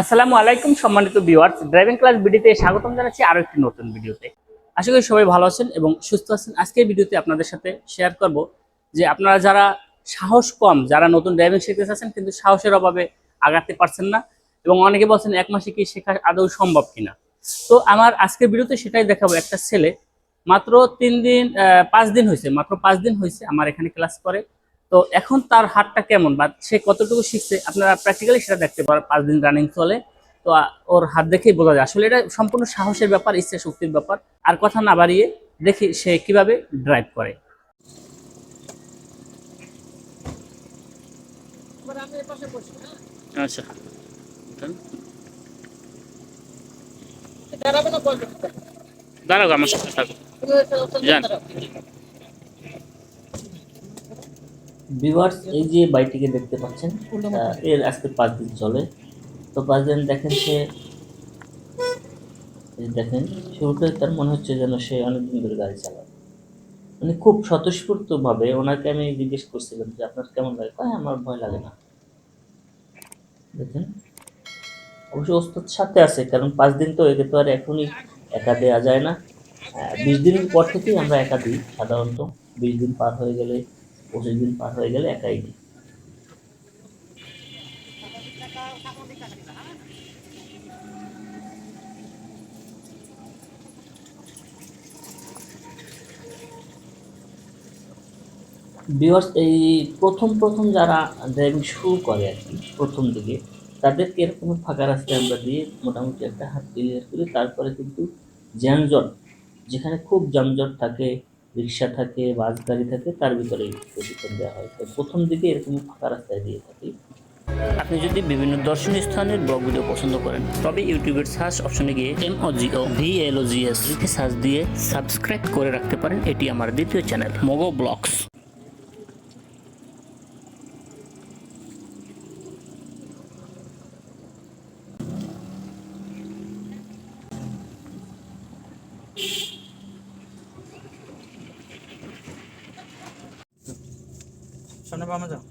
আসসালামু আলাইকুম সম্মানিত ভিউয়ার্স। ড্রাইভিং ক্লাস ভিডিওতে স্বাগতম জানাচ্ছি আরও একটি নতুন ভিডিওতে। আশা করি সবাই ভালো আছেন এবং সুস্থ আছেন। আজকের ভিডিওতে আপনাদের সাথে শেয়ার করব যে আপনারা যারা সাহস কম, যারা নতুন ড্রাইভিং শিখতে চাচ্ছেন, কিন্তু সাহসের অভাবে আগাতে পারছেন না এবং অনেকে বলছেন এক মাসে কি শেখা আদৌ সম্ভব কিনা? তো আমার আজকের ভিডিওতে সেটাই দেখাবো। একটা ছেলে মাত্র তিন দিন পাঁচ দিন হয়েছে, মাত্র পাঁচ দিন হয়েছে আমার এখানে ক্লাস করে। তো এখন তার হাতটা কেমন? বা সে কতটুকু শিখছে? আপনারা প্র্যাকটিক্যালি সেটা দেখতে পারেন পাঁচ দিন রানিং চলে। তো ওর হাত দেখেই বোঝা যায়। আসলে এটা সম্পূর্ণ সাহসের ব্যাপার ইচ্ছা শক্তির ব্যাপার। আর কথা না বাড়িয়ে দেখি সে কীভাবে ড্রাইভ করে। আচ্ছা। দাঁড়াও আমার সাথে থাকো। যান। ভিউয়ার্স এই যে বাইকটিকে দেখতে পাচ্ছেন এর আজকে পাঁচ দিন চলে। তো পাঁচ দিন দেখেন সে দেখেন শুরুতে তার মনে হচ্ছে যেন সে অনেকদিন ধরে গাড়ি চালায়। মানে খুব স্বতঃস্ফূর্তভাবে ওনাকে আমি জিজ্ঞেস করছিলাম যে আপনার কেমন লাগে? কয় আমার ভয় লাগে না। দেখেন অবশ্য ওস্তাদ সাথে আছে কারণ পাঁচ দিন তো একে তো আর এখনই একা দেওয়া যায় না। বিশ দিনের পর থেকেই আমরা একা দিই সাধারণত। বিশ দিন পার হয়ে গেলে পঁচিশ দিন পার হয়ে গেলে একাই দিই ভিউয়ার্স এই প্রথম প্রথম যারা ড্রাইভিং শুরু করে আর কি, প্রথম দিকে তাদেরকে এরকম ফাঁকা রাস্তায় আমরা দিয়ে মোটামুটি একটা হাত ক্লিয়ার করি তারপরে কিন্তু যানজট, যেখানে খুব যানজট থাকে রিক্সা থাকে, বাস গাড়ি থাকে, তার ভিতরে প্রশিক্ষণ দেওয়া হয়। তো প্রথম দিকে এরকম ফাঁকা রাস্তায় দিয়ে থাকি। আপনি যদি বিভিন্ন দর্শনীয় স্থানের ব্লগ ভিডিও পছন্দ করেন, তবে ইউটিউবের সার্চ অপশনে গিয়ে M O V L O G S লিখে সার্চ দিয়ে সাবস্ক্রাইব করে রাখতে পারেন। এটি আমার দ্বিতীয় চ্যানেল মোগো ব্লগস সামনে বামে যাও।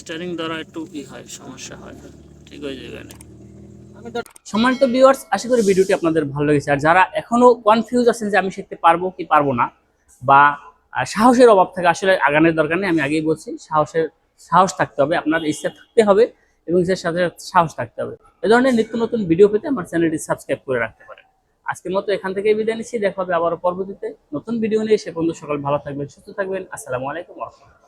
স্টারিং দ্বারা একটু ই হয় সমস্যা হয় ঠিক যাবে সম্মানিত ভিউয়ার্স আশা করি ভিডিওটি আপনাদের ভালো লেগেছে। আর যারা এখনও কনফিউজ আছেন যে আমি শিখতে পারব কি পারব না বা সাহসের অভাব থাকে আসলে আগানোর দরকার নেই আমি আগেই বলছি সাহসের সাহস থাকতে হবে, আপনার ইচ্ছা থাকতে হবে এবং ইচ্ছার সাথে সাহস থাকতে হবে। এ ধরনের নিত্য নতুন ভিডিও পেতে আমার চ্যানেলটি সাবস্ক্রাইব করে রাখতে পারেন। আজকের মতো এখান থেকে বিদায় নিচ্ছি, দেখা হবে আবারও পরবর্তীতে। নতুন ভিডিও নিয়ে সে পর্যন্ত সকাল ভালো থাকবেন, সুস্থ থাকবেন। আসসালামু আলাইকুম রহমতুল্লাহ।